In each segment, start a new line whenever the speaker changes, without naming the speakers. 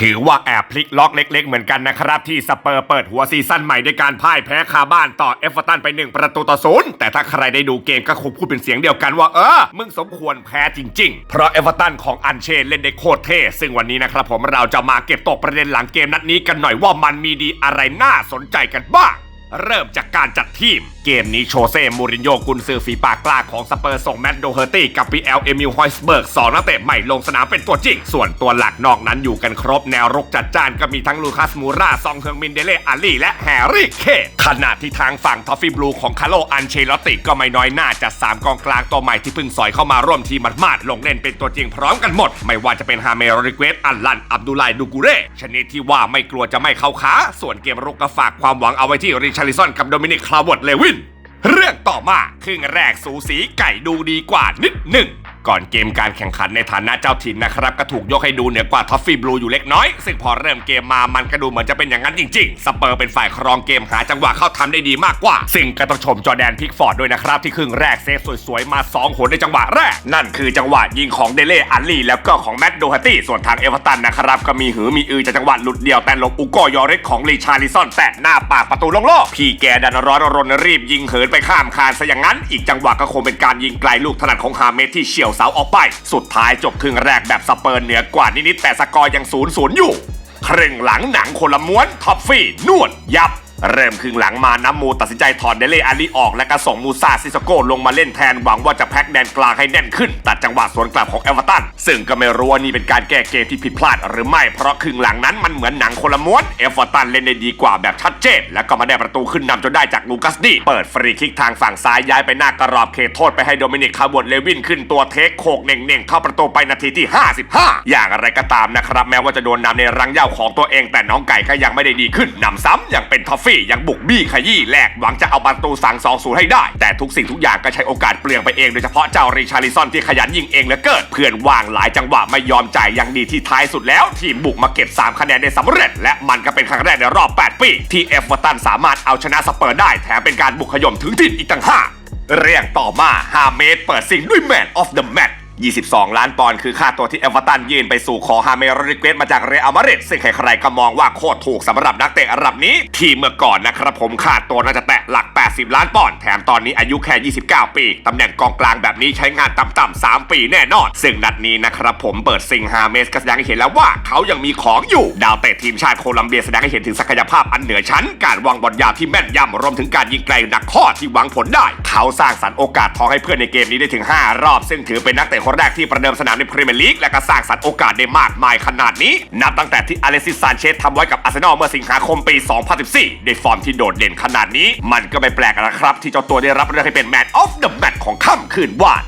ถือว่าแอบพลิกล็อกเล็ก ๆ เหมือนกันนะครับ ที่สเปอร์เปิดหัวซีซั่นใหม่ด้วยการพ่ายแพ้คาบ้านต่อเอฟเวอร์ตันไป 1 ประตูต่อศูนย์แต่ถ้าใครได้ดูเกมก็คงพูดเป็นเสียงเดียวกันว่า เออ มึงสมควรแพ้จริง ๆ เพราะเอฟเวอร์ตันของอันเชนเล่นได้โคตรเท่ซึ่งวันนี้นะครับผมเราจะมาเก็บตกประเด็นหลังเกมนัดนี้กันหน่อยว่ามันมีดีอะไรน่าสนใจกันบ้าง เริ่มจากการจัดทีม เกมนี้โชเซ่มูรินโญ่กุนซือฝีปากกล้าของสเปอร์ส่งแมตต์โดเฮอร์ตี้กับปีเอลเอมิลฮอยส์เบิร์กสองนักเตะใหม่ลงสนามเป็นตัวจริง ส่วนตัวหลักนอกนั้นอยู่กันครบแนวรุกจัดจ้านก็มีทั้งลูคัสมูราซองเฮืองมินเดเล่อาลีและแฮร์รี่เคน ขณะที่ทางฝั่งทอฟฟี่บลูของคาร์โลอันเชลติก็ไม่น้อยหน้าจัด3กองกลางตัวใหม่ที่เพิ่งสอยเข้ามาร่วมทีมมาดๆลงเล่นเป็นตัวจริงพร้อมกันหมด ไม่ว่าจะเป็นฮาเมโรริเกตอัลลัน อับดุลไลดูกูเร่ชนิดที่ว่าไม่กลัวจะไม่เข้าขาส่วนเกมรุกก็ฝากความหวังเอาไว้ที่ริชาริซอนกับโดมินิกคลาวเวิร์ดเลวินเรื่องต่อมาครึ่งแรกสูสีไก่ดูดีกว่านิดหนึ่ง ก่อนเกมการแข่งขันในฐานะเจ้าถิ่นนะครับ ก็ถูกยกให้ดูเหนือกว่าทอฟฟี่บลูอยู่เล็กน้อย ซึ่งพอเริ่มเกมมามันก็ดูเหมือนจะเป็นอย่างนั้นจริงๆ สเปอร์เป็นฝ่ายครองเกมหาจังหวะเข้าทำได้ดีมากกว่า ซึ่งก็ต้องชมจอแดนพิกฟอร์ดด้วยนะครับ ที่ครึ่งแรกเซฟสวยๆ มา2หนในจังหวะแรก นั่นคือจังหวะยิงของเดเล่อัลลี่แล้วก็ของแมตต์โดฮาตี้ส่วนทางเอเวอร์ตันนะครับก็มีหือมีอือจากจังหวะหลุดเดียวแต่ลบอุโกยอริสของลีชาริซอนแตะหน้าปากประตูโล่งๆพี่แกดันร้อนรนรีบยิงเหินไปข้ามคานซะอย่างนั้น อีกจังหวะก็คงเป็นการยิงไกลลูกถนัดของฮาเมที่เฉียวเสาออกไป สุดท้ายจบครึ่งแรกแบบสเปิร์เหนือกว่านิดๆแต่สกอร์ยังศูนย์ศูนย์อยู่ ครึ่งหลังหนังคนละม้วนท็อฟฟี่นวดยับ เริ่มครึ่งหลังมาน้ำมูตัดสินใจถอนเดเลอาลีออกและก็ส่งมูซาซิสโกลงมาเล่นแทนหวังว่าจะแพ็กแดนกลางให้แน่นขึ้น ตัดจังหวะสวนกลับของเอเวอร์ตันซึ่งก็ไม่รู้ว่านี่เป็นการแก้เกมที่ผิดพลาดหรือไม่เพราะครึ่งหลังนั้นมันเหมือนหนังคนละม้วนเอเวอร์ตันเล่นได้ดีกว่าแบบชัดเจน แล้วก็มาได้ประตูขึ้นนำจนได้จากลูคัสดีเปิดฟรีคิกทางฝั่งซ้ายย้ายไปหน้ากรอบเขตโทษไปให้โดมินิกคาร์บวนเลวินขึ้นตัวเทคโคกเน่งๆเข้าประตูไปนาทีที่ 55 อย่างไรก็ตามนะครับแม้ว่าจะโดนนำในรังเหย้าของตัวเองแต่น้องไก่ก็ยังไม่ได้ดีขึ้นนำซ้ำอย่างเป็นทอฟฟี่ยังบุกบี้ขยี้แลกหวังจะเอาประตูสั่ง2อศูนย์ให้ได้ แต่ทุกสิ่งทุกอย่างก็ใช้โอกาสเปลืองไปเองโดยเฉพาะเจ้าริชาริซอนที่ขยันยิงเองเหลือเกินเพื่อนวางหลายจังหวะไม่ยอมจ่ายยังดีที่ท้ายสุดแล้ว ทีมบุกมาเก็บ 3 คะแนนได้สำเร็จ และมันก็เป็นครั้งแรกในรอบ 8 ปี ที่เอฟเวอร์ตันสามารถเอาชนะสเปอร์ได้แถมเป็นการบุกขย่มถึงถิ่นอีกต่างหากเรื่องต่อมาฮาเมดเปิดสิ่งด้วยแมนออฟเดอะแมต 22 ล้านปอนด์คือค่าตัวที่เอเวอร์ตันยื่นไปสู่ขอฮาเมโรริเกตมาจากเรอัลมาดริดซึ่งใครๆก็มองว่าโคตรถูกสำหรับนักเตะระดับนี้ ที่เมื่อก่อนนะครับผมค่าตัวน่าจะแตะหลัก 80 ล้านปอนด์แถมตอนนี้อายุแค่ 29 ปี ตำแหน่งกองกลางแบบนี้ใช้งานต่ำๆ3 ปีแน่นอน ซึ่งนัดนี้นะครับผมเปิดซิงฮาเมสก็แสดงให้เห็นแล้วว่าเขายังมีของอยู่ ดาวเตะทีมชาติโคลัมเบียแสดงให้เห็นถึงศักยภาพอันเหนือชั้น การวางบอลยาวที่แม่นยำรวมถึงการยิงไกลหนักข้อที่หวังผลได้ เขาสร้างสรรค์โอกาสทองให้เพื่อนในเกมนี้ได้ถึง 5 รอบ ซึ่งถือเป็นนักเตะคนแรกที่ประเดิมสนามในพรีเมียร์ลีกและก็สร้างสรรค์โอกาสได้มากมายขนาดนี้ นับตั้งแต่ที่อเลซิสซานเชสทำไว้กับอาร์เซนอลเมื่อสิงหาคมปี 2014ในฟอร์มที่โดดเด่นขนาดนี้ มันก็ไม่แปลกนะครับ ที่เจ้าตัวได้รับเลือกให้เป็นแมนออฟเดอะแมตของค่ำคืนวาน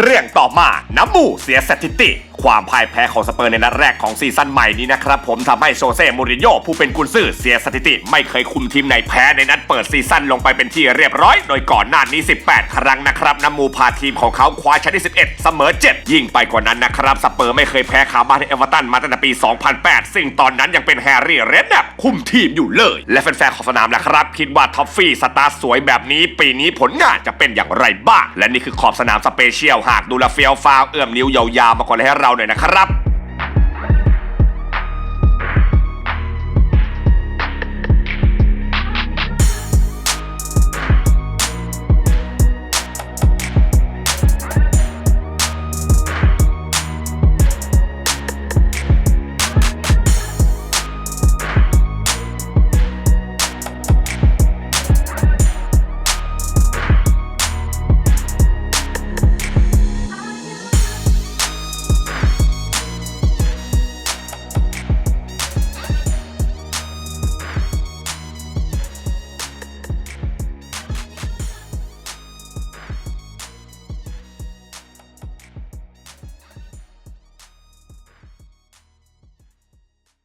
เรื่องต่อมาน้ำมูเสียสถิติ ความพ่ายแพ้ของสเปอร์ในนัดแรกของซีซั่นใหม่นี้นะครับผมทำให้โซเซ่มูรินโญ่ผู้เป็นกุนซือเสียสถิติ ไม่เคยคุมทีมไหนแพ้ในนัดเปิดซีซั่นลงไปเป็นที่เรียบร้อย โดยก่อนหน้านี้ 18 ครั้งนะครับน้ำมูพาทีมของเขาคว้าชมป์ที่11 เสมอ 7 ยิ่งไปกว่านั้นนะครับสเปอร์ไม่เคยแพ้คาบ้านให้เอเวอร์ตันมาตั้งแต่ปี 2008 ซึ่งตอนนั้นยังเป็นแฮร์รี่เรดแนปคุมทีมอยู่เลย และแฟนๆของสนามนะครับคิดว่าท็อฟฟี่สตาร์สวยแบบนี้ ปีนี้ผลงานจะเป็นอย่างไรบ้างและนี่คือขอบสนามสเปเชียลหากดูแลเฟียวฟาวเอื้อมนิ้วยาวๆมาก่อนเลยให้เราหน่อยนะครับ